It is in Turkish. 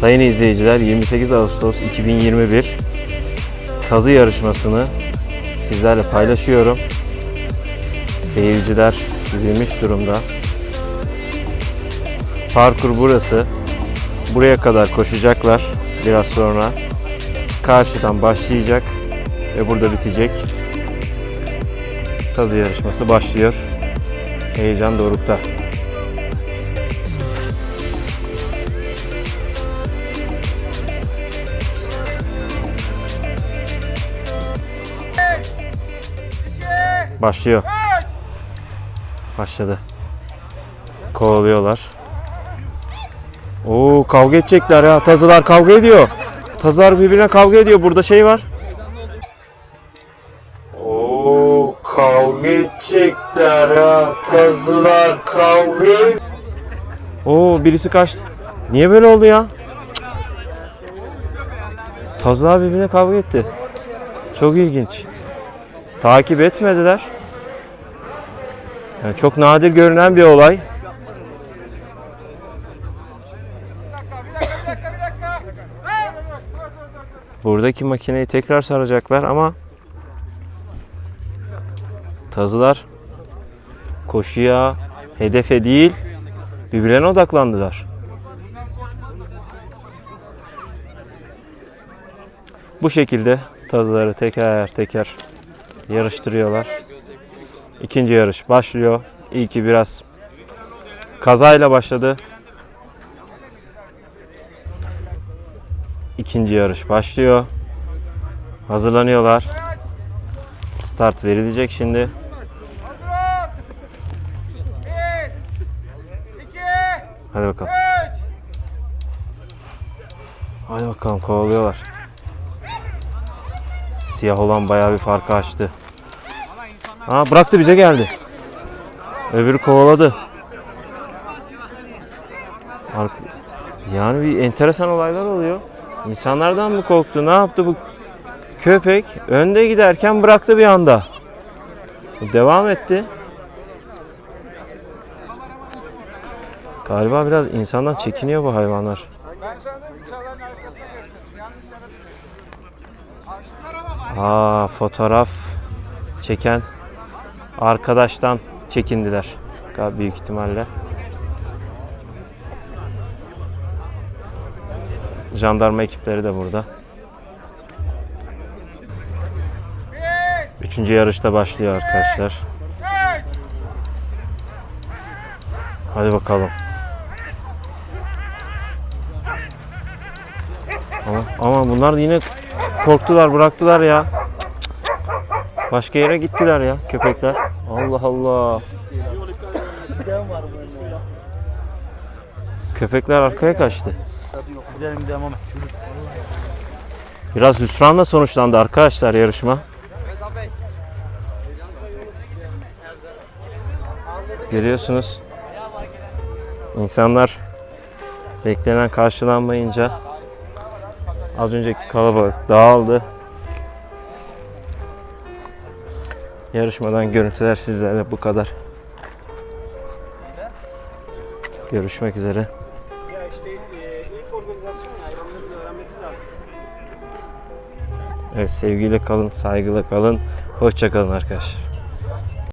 Sayın izleyiciler 28 Ağustos 2021 tazı yarışmasını sizlerle paylaşıyorum. Seyirciler dizilmiş durumda. Parkur burası. Buraya kadar koşacaklar biraz sonra. Karşıdan başlayacak ve burada bitecek. Tazı yarışması başlıyor. Heyecan dorukta. Başlıyor. Başladı. Kovalıyorlar. Oo kavga edecekler ya. Tazılar kavga ediyor. Tazılar birbirine kavga ediyor. Burada şey var. Oo kavga edecekler ya. Tazılar kavga. Oo birisi kaçtı. Niye böyle oldu ya? Tazılar birbirine kavga etti. Çok ilginç. Takip etmediler. Yani çok nadir görünen bir olay. Buradaki makineyi tekrar saracaklar ama tazılar koşuya, hedefe değil birbirlerine odaklandılar. Bu şekilde tazıları teker teker yarıştırıyorlar. İkinci yarış başlıyor. İlki biraz kazayla başladı. İkinci yarış başlıyor. Hazırlanıyorlar. Start verilecek şimdi. Hadi bakalım. Hadi bakalım kovalıyorlar. Siyah olan bayağı bir farkı açtı. Ha bıraktı bize geldi. Öbürü kovaladı. Yani bir enteresan olaylar oluyor. İnsanlardan mı korktu? Ne yaptı bu köpek? Önde giderken bıraktı bir anda. Devam etti. Galiba biraz insandan çekiniyor bu hayvanlar. Aa fotoğraf çeken arkadaştan çekindiler. Büyük ihtimalle. Jandarma ekipleri de burada. Üçüncü yarışta başlıyor arkadaşlar. Hadi bakalım. Ama, ama bunlar yine korktular bıraktılar ya. Başka yere gittiler ya köpekler. Allah Allah. Köpekler arkaya kaçtı. Biraz hüsranla sonuçlandı arkadaşlar yarışma. Görüyorsunuz. İnsanlar beklenen karşılanmayınca az önceki kalabalık dağıldı. Yarışmadan görüntüler sizlerle bu kadar. Görüşmek üzere. Ya işte e, ilk organizasyon hayvanların öğrenmesi lazım. Evet sevgiyle kalın, saygılı kalın. Hoşça kalın arkadaşlar.